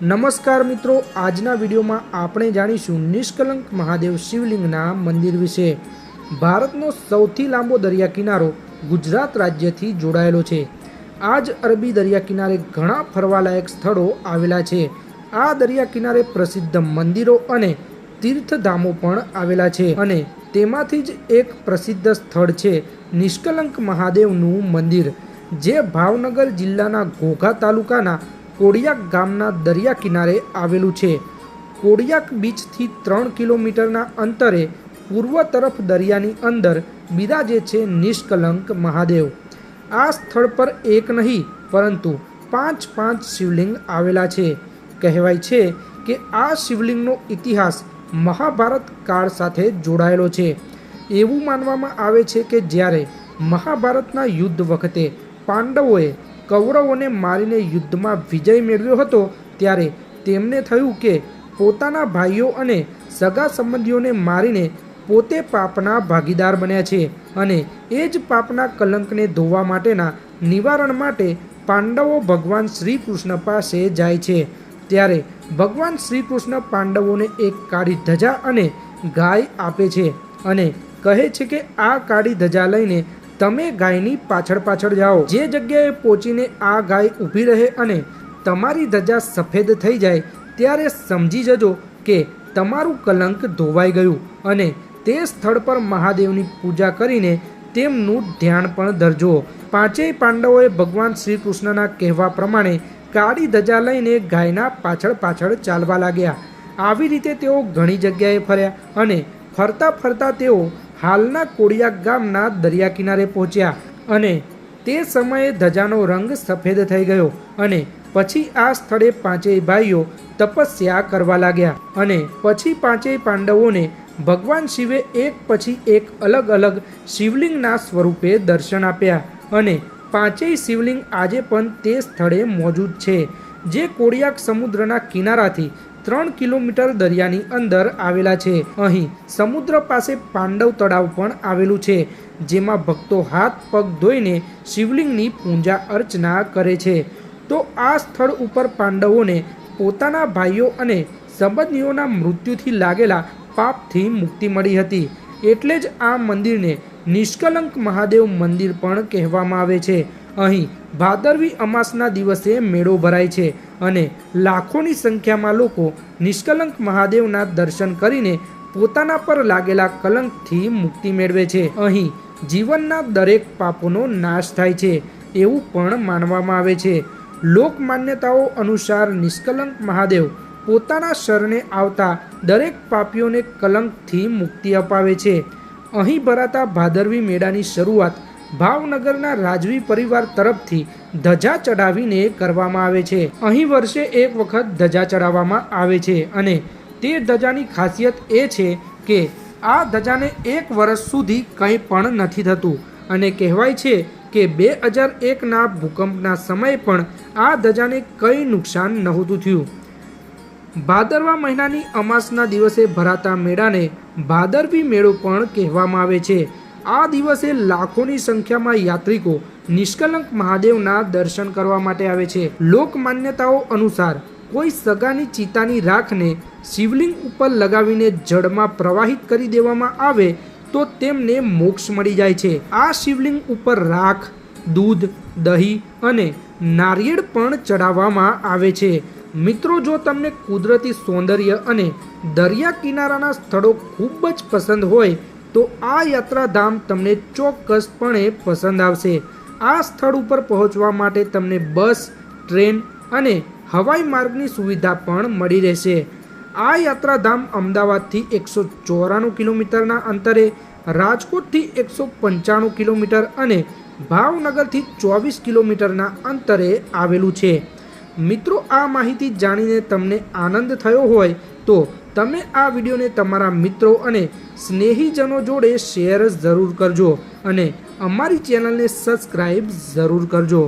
નમસ્કાર મિત્રો, આજના વિડીયોમાં આપણે જાણીશું નિષ્કલંક મહાદેવ શિવલિંગના મંદિર વિશે. ભારતનો સૌથી લાંબો દરિયા કિનારો ગુજરાત રાજ્યથી જોડાયેલો છે. આ જ અરબી દરિયા કિનારે ઘણા ફરવાલાયક સ્થળો આવેલા છે. આ દરિયા કિનારે પ્રસિદ્ધ મંદિરો અને તીર્થધામો પણ આવેલા છે અને તેમાંથી જ એક પ્રસિદ્ધ સ્થળ છે નિષ્કલંક મહાદેવનું મંદિર, જે ભાવનગર જિલ્લાના ઘોઘા તાલુકાના કોડિયાક ગામના દરિયા કિનારે આવેલું છે. કોડિયાક બીચથી ત્રણ કિલોમીટરના અંતરે પૂર્વ તરફ દરિયાની અંદર બિરાજે છે નિષ્કલંક મહાદેવ. આ સ્થળ પર એક નહીં, પરંતુ પાંચ પાંચ શિવલિંગ આવેલા છે. કહેવાય છે કે આ શિવલિંગનો ઇતિહાસ મહાભારત કાળ સાથે જોડાયેલો છે. એવું માનવામાં આવે છે કે જ્યારે મહાભારતના યુદ્ધ વખતે પાંડવોએ કૌરવોને મારીને યુદ્ધમાં વિજય મેળવ્યો હતો ત્યારે તેમને થયું કે પોતાના ભાઈઓ અને સગા સંબંધીઓને મારીને પોતે પાપના ભાગીદાર બન્યા છે અને એ જ પાપના કલંકને ધોવા માટેના નિવારણ માટે પાંડવો ભગવાન શ્રી કૃષ્ણ પાસે જાય છે. ત્યારે ભગવાન શ્રી કૃષ્ણ પાંડવોને એક કાળી ધજા અને ગાય આપે છે અને કહે છે કે આ કાળી ધજા લઈને તમે ગાયની પાછળ પાછળ જાઓ. જે જગ્યાએ પહોંચીને આ ગાય ઊભી રહે અને તમારી ધજા સફેદ થઈ જાય, ત્યારે સમજી જજો કે તમારું કલંક ધોવાઈ ગયું અને તે સ્થળ પર મહાદેવની પૂજા કરીને તેમનું ધ્યાન પણ ધરજો. પાંચેય પાંડવોએ ભગવાન શ્રી કૃષ્ણના કહેવા પ્રમાણે કાળી ધજા લઈને ગાયના પાછળ પાછળ ચાલવા લાગ્યા. આવી રીતે તેઓ ઘણી જગ્યાએ ફર્યા અને ફરતા ફરતા તેઓ હાલના કોડિયા ગામના દરિયા કિનારે પહોંચ્યા અને તે સમયે ધજાનો રંગ સફેદ થઈ ગયો અને પછી આ સ્થળે પાંચેય ભાઈઓ તપસ્યા કરવા લાગ્યા અને પછી પાંચેય પાંડવોને ભગવાન શિવે એક પછી એક અલગ અલગ શિવલિંગના સ્વરૂપે દર્શન આપ્યા અને પાંચેય શિવલિંગ આજે પણ તે સ્થળે મોજૂદ છે, જે કોડિયાક સમુદ્રના કિનારાથી ત્રણ કિલોમીટર દરિયાની અંદર આવેલા છે. અહીં સમુદ્ર પાસે પાંડવ તળાવ પણ આવેલું છે, જેમાં ભક્તો હાથ પગ ધોઈને શિવલિંગની પૂજા અર્ચના કરે છે. તો આ સ્થળ ઉપર પાંડવોને પોતાના ભાઈઓ અને સંબંધીઓના મૃત્યુથી લાગેલા પાપથી મુક્તિ મળી હતી. એટલે જ આ મંદિરને નિષ્કલંક મહાદેવ મંદિર પણ કહેવામાં આવે છે. અહીં ભાદરવી અમાસના દિવસે મેળો ભરાય છે અને લાખોની સંખ્યામાં લોકો નિષ્કલંક મહાદેવના દર્શન કરીને પોતાના પર લાગેલા કલંકથી મુક્તિ મેળવે છે. અહીં જીવનના દરેક પાપોનો નાશ થાય છે એવું પણ માનવામાં આવે છે. લોક માન્યતાઓ અનુસાર નિષ્કલંક મહાદેવ પોતાના શરણે આવતા દરેક પાપીઓને કલંકથી મુક્તિ અપાવે છે. અહીં ભરાતા ભાદરવી મેળાની શરૂઆત ભાવનગરના રાજવી પરિવાર તરફથી ધજા ચડાવીને કરવામાં આવે છે. અહીં વર્ષે એક વખત ધજા ચડાવવામાં આવે છે અને તે ધજાની ખાસિયત એ છે કે આ ધજાને એક વર્ષ સુધી કંઈ પણ નથી થતું અને કહેવાય છે કે બે હજાર એકના ભૂકંપના સમયે પણ આ ધજાને કંઈ નુકસાન નહોતું થયું. ભાદરવા મહિનાની અમાસના દિવસે ભરાતા મેળાને ભાદરવી મેળો પણ કહેવામાં આવે છે. આ દિવસે લાખોની સંખ્યામાં યાત્રિકો નિષ્કલંક મહાદેવના દર્શન કરવા માટે આવે છે. લોક માન્યતાઓ અનુસાર કોઈ સગાની ચિતાની રાખને શિવલિંગ ઉપર લગાવીને જળમાં પ્રવાહિત કરી દેવામાં આવે તો તેમને મોક્ષ મળી જાય છે. આ શિવલિંગ ઉપર રાખ, દૂધ, દહીં અને નારિયેળ પણ ચડાવવામાં આવે છે. મિત્રો, જો તમને કુદરતી સૌંદર્ય અને દરિયા કિનારાના સ્થળો ખૂબ જ પસંદ હોય તો આ યાત્રાધામ તમને ચોક્કસપણે પસંદ આવશે. આ સ્થળ ઉપર પહોંચવા માટે તમને બસ, ટ્રેન અને હવાઈ માર્ગની સુવિધા પણ મળી રહેશે. આ યાત્રાધામ અમદાવાદથી એકસો ચોરાણું કિલોમીટરના અંતરે, રાજકોટથી એકસો પંચાણું કિલોમીટર અને ભાવનગરથી ચોવીસ કિલોમીટરના અંતરે આવેલું છે. મિત્રો, આ માહિતી જાણીને તમને આનંદ થયો હોય તો તમે આ વિડીયોને તમારા મિત્રો અને સ્નેહીજનો જોડે શેર જરૂર કરજો અને અમારી ચેનલને સબસ્ક્રાઈબ જરૂર કરજો.